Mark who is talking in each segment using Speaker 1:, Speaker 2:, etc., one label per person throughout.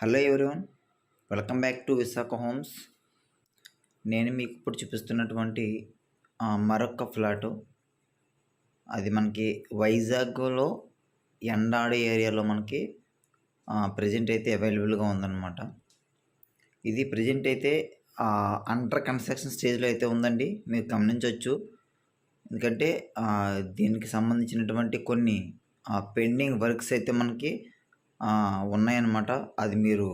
Speaker 1: Hello everyone welcome back to Visakha homes. నేను మీకు ఇప్పుడు చూపిస్తున్నటువంటి మరొక ఫ్లాటు. అది మనకి వైజాగ్లో ఎండాడి ఏరియాలో మనకి ప్రజెంట్ అయితే అవైలబుల్గా ఉందన్నమాట. ఇది ప్రజెంట్ అయితే అండర్ కన్స్ట్రక్షన్ స్టేజ్లో అయితే ఉందండి. మీరు గమనించవచ్చు. ఎందుకంటే దీనికి సంబంధించినటువంటి కొన్ని పెండింగ్ వర్క్స్ అయితే మనకి ఉన్నాయన్నమాట. అది మీరు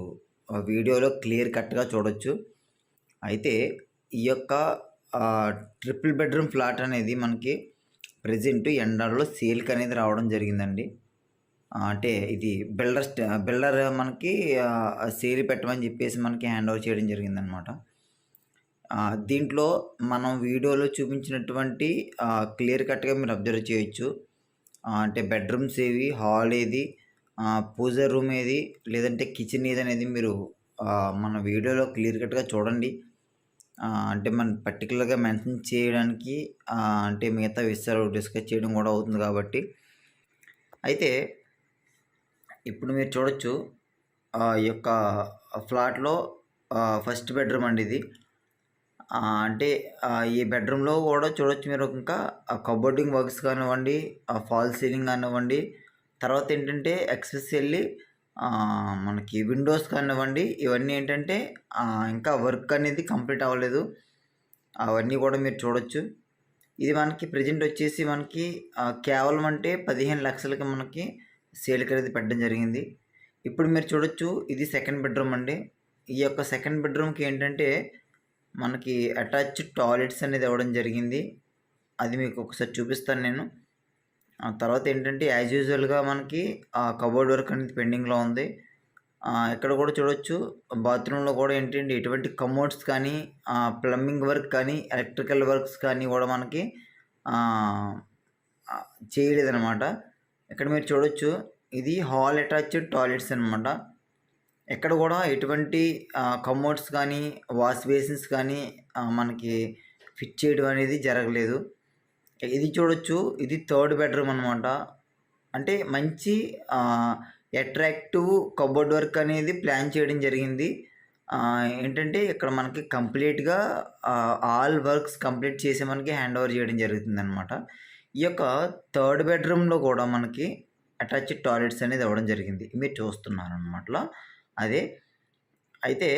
Speaker 1: వీడియోలో క్లియర్ కట్గా చూడొచ్చు. అయితే ఈ యొక్క ట్రిపుల్ బెడ్రూమ్ ఫ్లాట్ అనేది మనకి ప్రజెంట్ ఎండలో సేల్కి అనేది రావడం జరిగిందండి. అంటే ఇది బిల్డర్ బిల్డర్ మనకి సేల్ పెట్టమని చెప్పేసి మనకి హ్యాండ్ ఓవర్ చేయడం జరిగిందనమాట దీంట్లో మనం వీడియోలో చూపించినటువంటి క్లియర్ కట్గా మీరు అబ్జర్వ్ చేయొచ్చు. అంటే బెడ్రూమ్స్ ఏవి హాల్ ఏది పూజ రూమ్ ఏది? లేదంటే కిచెన్ ఏది అనేది మీరు మన వీడియోలో క్లియర్ కట్గా చూడండి. అంటే మనం పర్టికులర్గా మెన్షన్ చేయడానికి అంటే మిగతా విషయాలు డిస్కస్ చేయడం కూడా అవుతుంది కాబట్టి. అయితే ఇప్పుడు మీరు చూడొచ్చు ఈ యొక్క ఫ్లాట్లో ఫస్ట్ బెడ్రూమ్ అండి ఇది. అంటే ఈ బెడ్రూమ్లో కూడా చూడొచ్చు మీరు ఇంకా కబోర్డింగ్ వర్క్స్ కానివ్వండి ఫాల్ సీలింగ్ కానివ్వండి తర్వాత ఏంటంటే ఎక్సెస్ వెళ్ళి మనకి విండోస్ కానివ్వండి ఇవన్నీ ఏంటంటే ఇంకా వర్క్ అనేది కంప్లీట్ అవ్వలేదు. అవన్నీ కూడా మీరు చూడొచ్చు. ఇది మనకి ప్రజెంట్ వచ్చేసి మనకి కేవలం అంటే పదిహేను లక్షలకి మనకి సేల్కి అనేది పెట్టడం జరిగింది. ఇప్పుడు మీరు చూడొచ్చు ఇది సెకండ్ బెడ్రూమ్ అండి. ఈ యొక్క సెకండ్ బెడ్రూమ్కి ఏంటంటే మనకి అటాచ్డ్ టాయిలెట్స్ అనేది ఇవ్వడం జరిగింది. అది మీకు ఒకసారి చూపిస్తాను నేను. తర్వాత ఏంటంటే యాజ్ యూజువల్గా మనకి కబోర్డ్ వర్క్ అనేది పెండింగ్లో ఉంది. ఇక్కడ కూడా చూడొచ్చు బాత్రూంలో కూడా ఏంటంటే ఎటువంటి కమోడ్స్ కానీ ప్లంబింగ్ వర్క్ కానీ ఎలక్ట్రికల్ వర్క్స్ కానీ కూడా మనకి చేయలేదనమాట చేయలేదన్నమాట. ఇక్కడ మీరు చూడొచ్చు ఇది హాల్ అటాచ్డ్ టాయిలెట్స్ అనమాట ఎక్కడ కూడా ఎటువంటి కమోడ్స్ కానీ వాష్ బేసిన్స్ కానీ మనకి ఫిట్ చేయడం అనేది జరగలేదు. ఇది చూడొచ్చు. ఇది థర్డ్ బెడ్రూమ్ అనమాట అంటే మంచి అట్రాక్టివ్ కబోర్డ్ వర్క్ అనేది ప్లాన్ చేయడం జరిగింది. ఏంటంటే ఇక్కడ మనకి కంప్లీట్గా ఆల్ వర్క్స్ కంప్లీట్ చేసి మనకి హ్యాండ్ ఓవర్ చేయడం జరుగుతుంది అనమాట ఈ యొక్క థర్డ్ బెడ్రూమ్లో కూడా మనకి అటాచ్డ్ టాయిలెట్స్ అనేది ఇవ్వడం జరిగింది. మీరు చూస్తున్నారు అనమాట అదే అయితే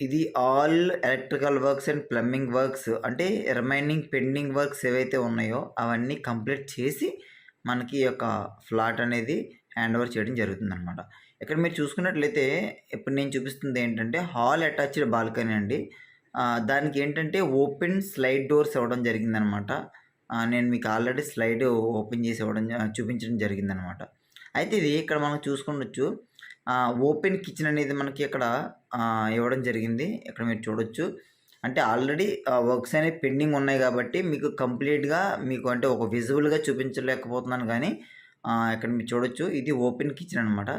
Speaker 1: ఇది all electrical works and plumbing works అంటే రిమైనింగ్ పెండింగ్ వర్క్స్ ఏవైతే ఉన్నాయో అవన్నీ కంప్లీట్ చేసి మనకి ఈ యొక్క ఫ్లాట్ అనేది హ్యాండ్ ఓవర్ చేయడం జరుగుతుంది అనమాట ఇక్కడ మీరు చూసుకున్నట్లయితే ఇప్పుడు నేను చూపిస్తుంది ఏంటంటే హాల్ అటాచ్డ్ బాల్కనీ అండి. దానికి ఏంటంటే ఓపెన్ స్లైడ్ డోర్స్ ఇవ్వడం జరిగిందనమాట నేను మీకు ఆల్రెడీ స్లైడ్ ఓపెన్ చేసి ఇవ్వడం చూపించడం జరిగిందనమాట అయితే ఇది ఇక్కడ మనం చూసుకుండొచ్చు. ఓపెన్ కిచెన్ అనేది మనకి ఇక్కడ ఇవ్వడం జరిగింది. ఇక్కడ మీరు చూడొచ్చు. అంటే ఆల్రెడీ వర్క్స్ అనేవి పెండింగ్ ఉన్నాయి కాబట్టి మీకు కంప్లీట్గా మీకు అంటే ఒక విజువల్గా చూపించలేకపోతున్నాను కానీ ఇక్కడ మీరు చూడొచ్చు. ఇది ఓపెన్ కిచెన్ అనమాట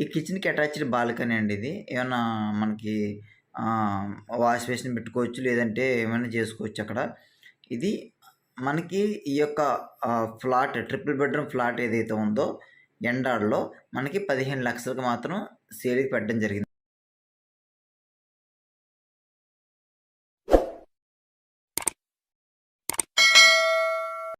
Speaker 1: ఈ కిచెన్కి అటాచ్డ్ బాల్కనీ అండి ఇది. ఏమైనా మనకి వాష్ బేసిన్ పెట్టుకోవచ్చు లేదంటే ఏమైనా చేసుకోవచ్చు అక్కడ. ఇది మనకి ఈ యొక్క ఫ్లాట్ ట్రిపుల్ బెడ్రూమ్ ఫ్లాట్ ఏదైతే ఉందో ఎండాడలో మనకి పదిహేను లక్షలకు మాత్రం సేల్కి పెట్టడం జరిగింది.